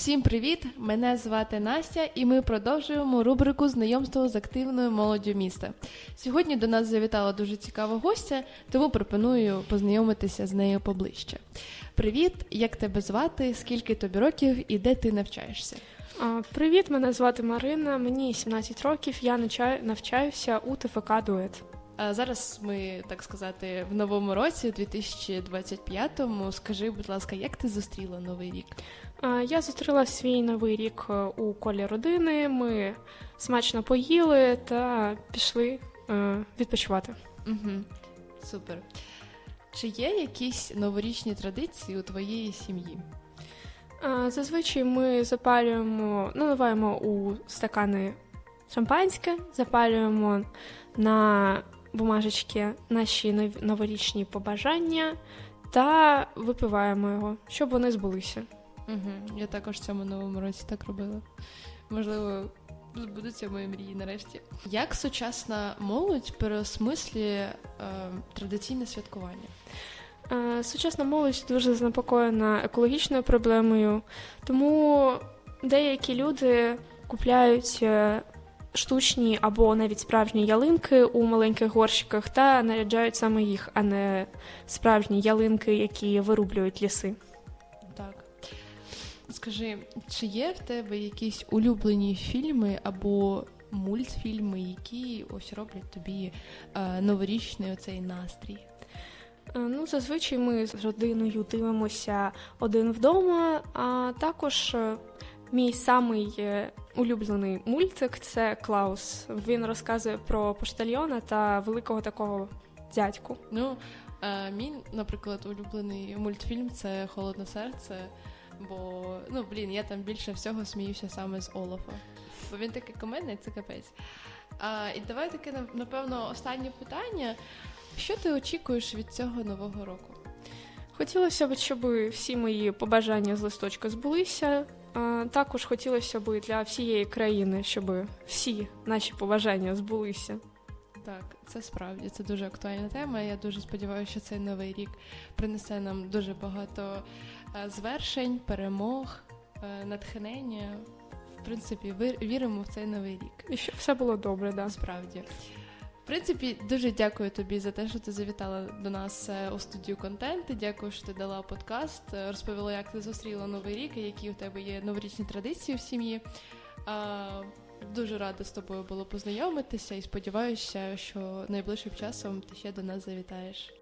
Всім привіт! Мене звати Настя, і ми продовжуємо рубрику знайомство з активною молоддю міста. Сьогодні до нас завітала дуже цікава гостя, тому пропоную познайомитися з нею поближче. Привіт, як тебе звати? Скільки тобі років і де ти навчаєшся? Привіт, мене звати Марина, мені 17 років, я навчаю- навчаюся у ТФК Дует. Зараз ми, так сказати, в новому році, 2025-му. Скажи, будь ласка, як ти зустріла новий рік? Я зустріла свій новий рік е, у колі родини. Ми смачно поїли та пішли е, відпочивати. Угу. Супер. Чи є якісь новорічні традиції у твоєї сім'ї? Зазвичай ми запалюємо, наливаємо у стакани шампанське, запалюємо на бумажечки наші нов- новорічні побажання та випиваємо його, щоб вони збулися. Угу. Я також в цьому новому році так робила. Можливо, збудуться мої мрії нарешті. Як сучасна молодь переосмислює е, традиційне святкування? Е, Сучасна молодь дуже занепокоєна екологічною проблемою, тому деякі люди купляють е, штучні або навіть справжні ялинки у маленьких горщиках та наряджають саме їх, а не справжні ялинки, які вирублюють ліси. Так. Скажи, чи є в тебе якісь улюблені фільми або мультфільми, які ось роблять тобі е, новорічний оцей настрій? Е, Ну, зазвичай ми з родиною дивимося один вдома, а також е, мій самий е, улюблений мультик це Клаус. Він розказує про поштальйона та великого такого дядьку. Ну, е, мій, наприклад, улюблений мультфільм це Холодне серце. Бо, ну блін, я там більше всього сміюся саме з Олафа. Бо він такий комедний, це капець. А, і давай таке, нап- напевно, останнє питання. Що ти очікуєш від цього нового року? Хотілося б, щоб всі мої побажання з листочка збулися. Також хотілося б для всієї країни, щоб всі наші побажання збулися. Так, це справді це дуже актуальна тема. Я дуже сподіваюся, що цей новий рік принесе нам дуже багато е, звершень, перемог, е, натхнення. В принципі, віримо в цей новий рік. І щоб все було добре, да. Насправді. Принципі, дуже дякую тобі за те, що ти завітала до нас е, у студію контенту. Дякую, що ти дала подкаст, е, розповіла, як ти зустріла новий рік і які у тебе є новорічні традиції в сім'ї. Дуже рада з тобою було познайомитися і сподіваюся, що найближчим часом ти ще до нас завітаєш.